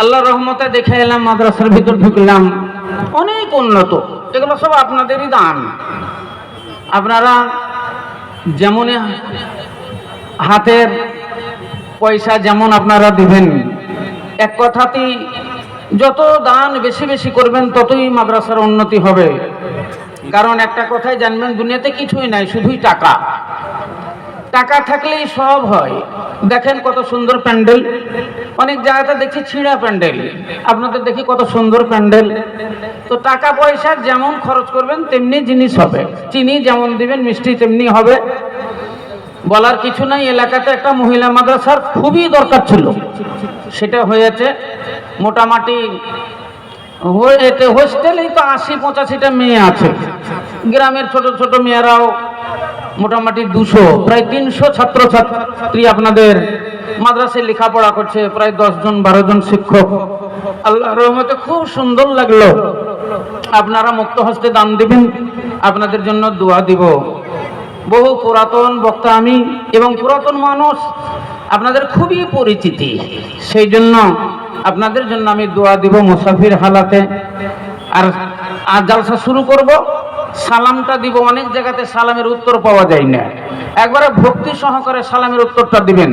আল্লাহ রহমতে দেখে এলাম, মাদ্রাসার ভিতর ঢুকলাম। অনেক উন্নত। এগুলো সব আপনাদেরই দান। আপনারা যেমন হাতের পয়সা যেমন আপনারা দিবেন, এক কথাতেই যত দান বেশি বেশি করবেন, ততই মাদ্রাসার উন্নতি হবে। কারণ একটা কথাই জানবেন, দুনিয়াতে কিছুই নাই, শুধুই টাকা। টাকা থাকলেই সব হয়। দেখেন কত সুন্দর প্যান্ডেল। অনেক জায়গাতে দেখছি ছিঁড়া প্যান্ডেল। আপনাদের দেখি কত সুন্দর প্যান্ডেল। তো টাকা পয়সা যেমন খরচ করবেন, তেমনি জিনিস হবে। চিনি যেমন দিবেন, মিষ্টি তেমনি হবে। বলার কিছু নাই, এলাকাতে একটা মহিলা মাদ্রাসার খুবই দরকার ছিল। সেটা হয়েছে মোটামুটি হোস্টেলেই তো আশি পঁচাশিটা মেয়ে আছে। গ্রামের ছোট ছোট মেয়েরাও মোটামুটি দুশো, প্রায় তিনশো ছাত্র ছাত্রী আপনাদের মাদ্রাসায় লেখাপড়া করছে, প্রায় দশ জন বারো জন শিক্ষক। আল্লাহ রহমতে খুব সুন্দর লাগল। আপনারা মুক্ত হস্তে দান দিবেন, আপনাদের জন্য দোয়া দিব। বহু পুরাতন বক্তা আমি এবং পুরাতন মানুষ আপনাদের খুবই পরিচিতি। সেই জন্য আপনাদের জন্য আমি দোয়া দিব মুসাফির হালাতে। আর আর জালসা শুরু করব। সালামটা দিব, অনেক জায়গাতে সালামের উত্তর পাওয়া যায় না। একবারে ভক্তি সহকারে সালামের উত্তরটা দিবেন।